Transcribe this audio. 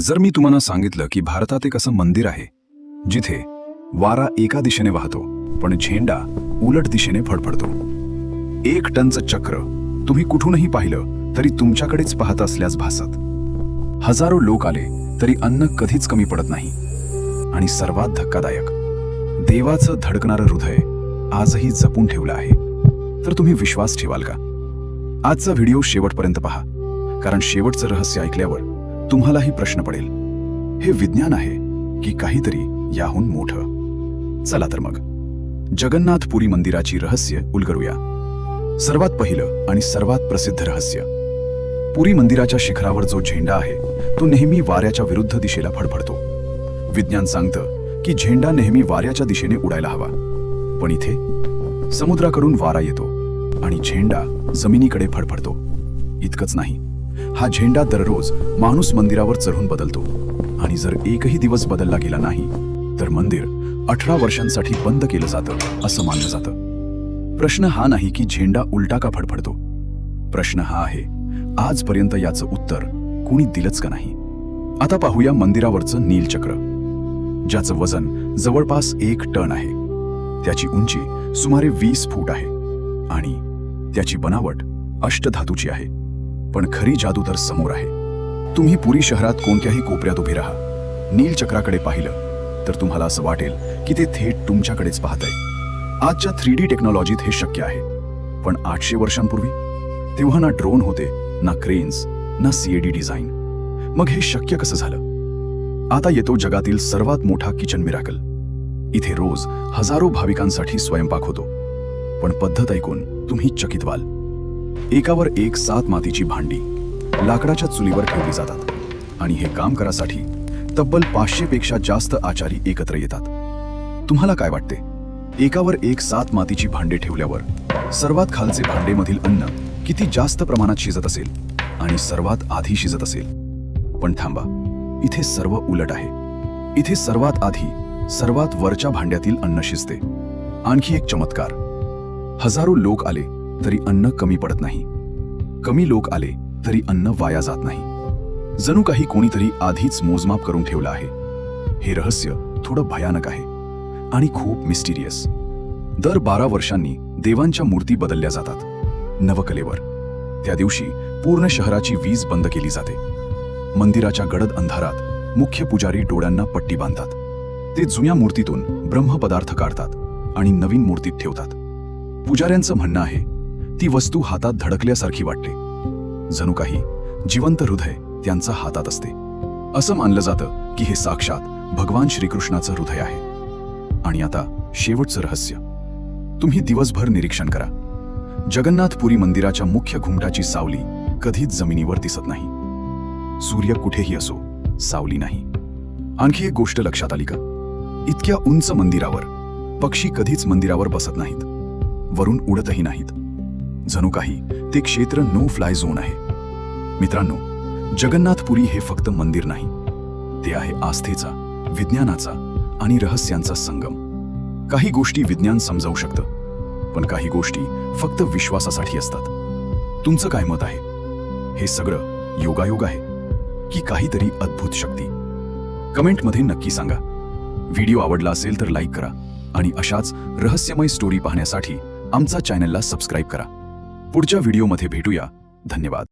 जर मी तुम्हाला सांगितलं की भारतात एक असं मंदिर आहे जिथे वारा एका दिशेने वाहतो पण झेंडा उलट दिशेने फडफडतो. एक टनचं चक्र तुम्ही कुठूनही पाहिलं तरी तुमच्याकडेच पाहत असल्यास भासत. हजारो लोक आले तरी अन्न कधीच कमी पडत नाही. आणि सर्वात धक्कादायक देवाचं धडकणारं हृदय आजही जपून ठेवलं आहे. तर तुम्ही विश्वास ठेवाल का? आजचा व्हिडिओ शेवटपर्यंत पहा कारण शेवटचं रहस्य ऐकल्यावर तुम्हालाही प्रश्न पडेल. हे विज्ञान आहे की काहीतरी याहून मोठं. चला तर मग. जगन्नाथपुरी मंदिराची रहस्य उलगडूया. सर्वात पहिलं आणि सर्वात प्रसिद्ध रहस्य. पुरी मंदिराच्या शिखरावर जो झेंडा आहे तो नेहमी वाऱ्याच्या विरुद्ध दिशेला फडफडतो. विज्ञान सांगतं की झेंडा नेहमी वाऱ्याच्या दिशेने उडायला हवा. पण इथे समुद्राकडून वारा येतो आणि झेंडा जमिनीकडे फडफडतो. इतकंच नाही. हा झेंडा दररोज माणूस मंदिरावर चढून बदलतो. आणि जर एकही दिवस बदलला गेला नाही तर मंदिर अठरा वर्षांसाठी बंद केलं जातं असं मानलं जातं. प्रश्न हा नाही की झेंडा उलटा का फडफडतो. प्रश्न हा आहे आजपर्यंत याचं उत्तर कुणी दिलंच का नाही? आता पाहूया मंदिरावरचं नीलचक्र ज्याचं वजन जवळपास एक टन आहे. त्याची उंची सुमारे वीस फूट आहे. आणि त्याची बनावट अष्टधातूची आहे. पण खरी जादू तर समोर आहे. तुम्ही पुरी शहरात कोणत्याही कोपऱ्यात उभे राहा. नीलचक्राकडे पाहिलं तर तुम्हाला असं वाटेल की ते थेट तुमच्याकडेच पाहत आहे आजच्या थ्री डी टेक्नॉलॉजीत हे शक्य आहे. पण आठशे वर्षांपूर्वी? तेव्हा ना ड्रोन होते ना क्रेन्स ना सीएडी डिझाईन. मग हे शक्य कसं झालं? आता येतो जगातील सर्वात मोठा किचन मिराकल. इथे रोज हजारो भाविकांसाठी स्वयंपाक होतो. पण पद्धत ऐकून तुम्ही चकित व्हाल. एकावर एक सात मातीची भांडी लाकडाच्या चुलीवर ठेवली जातात आणि हे काम करासाठी तब्बल पाचशे पेक्षा जास्त आचारी एकत्र येतात. तुम्हाला काय वाटते? एकावर एक सात मातीची भांडे ठेवल्यावर सर्वात खालचे भांडेमधील अन्न किती जास्त प्रमाणात शिजत असेल आणि सर्वात आधी शिजत असेल? पण थांबा इथे सर्व उलट आहे. इथे सर्वात आधी सर्वात वरच्या भांड्यातील अन्न शिजते. आणखी एक चमत्कार. हजारो लोक आले तरी अन्न कमी पडत नाही. कमी लोक आले तरी अन्न वाया जात नाही. जणू काही कोणीतरी आधीच मोजमाप करून ठेवलं आहे. हे रहस्य थोडं भयानक आहे आणि खूप मिस्टिरियस दर बारा वर्षांनी देवांच्या मूर्ती बदलल्या जातात नवकलेवर. त्या दिवशी पूर्ण शहराची वीज बंद केली जाते. मंदिराच्या गडद अंधारात मुख्य पुजारी डोळ्यांना पट्टी बांधतात. ते जुन्या मूर्तीतून ब्रह्मपदार्थ काढतात आणि नवीन मूर्तीत ठेवतात. पुजाऱ्यांचं म्हणणं आहे ती वस्तू हातात धडकल्यासारखी वाटते. जणू काही जिवंत हृदय त्यांचा हातात असते. असं मानलं जातं की हे साक्षात भगवान श्रीकृष्णाचं हृदय आहे. आणि आता शेवटचं रहस्य. तुम्ही दिवसभर निरीक्षण करा. जगन्नाथपुरी मंदिराच्या मुख्य घुमटाची सावली कधीच जमिनीवर दिसत नाही. सूर्य कुठेही असो सावली नाही. आणखी एक गोष्ट लक्षात आली का? इतक्या उंच मंदिरावर पक्षी कधीच मंदिरावर बसत नाहीत. वरून उडतही नाहीत. जणू काही ते क्षेत्र नो फ्लाय झोन आहे. मित्रांनो जगन्नाथपुरी हे फक्त मंदिर नाही. ते आहे आस्थेचा विज्ञानाचा आणि रहस्यांचा संगम. काही गोष्टी विज्ञान समजावू शकतं पण काही गोष्टी फक्त विश्वासासाठी असतात. तुमचं काय मत आहे? हे सगळं योगायोग आहे की काहीतरी अद्भुत शक्ती? कमेंटमध्ये नक्की सांगा. व्हिडिओ आवडला असेल तर लाईक करा आणि अशाच रहस्यमय स्टोरी पाहण्यासाठी आमचा चॅनलला सबस्क्राईब करा. पुढच्या व्हिडिओमध्ये भेटूया. धन्यवाद.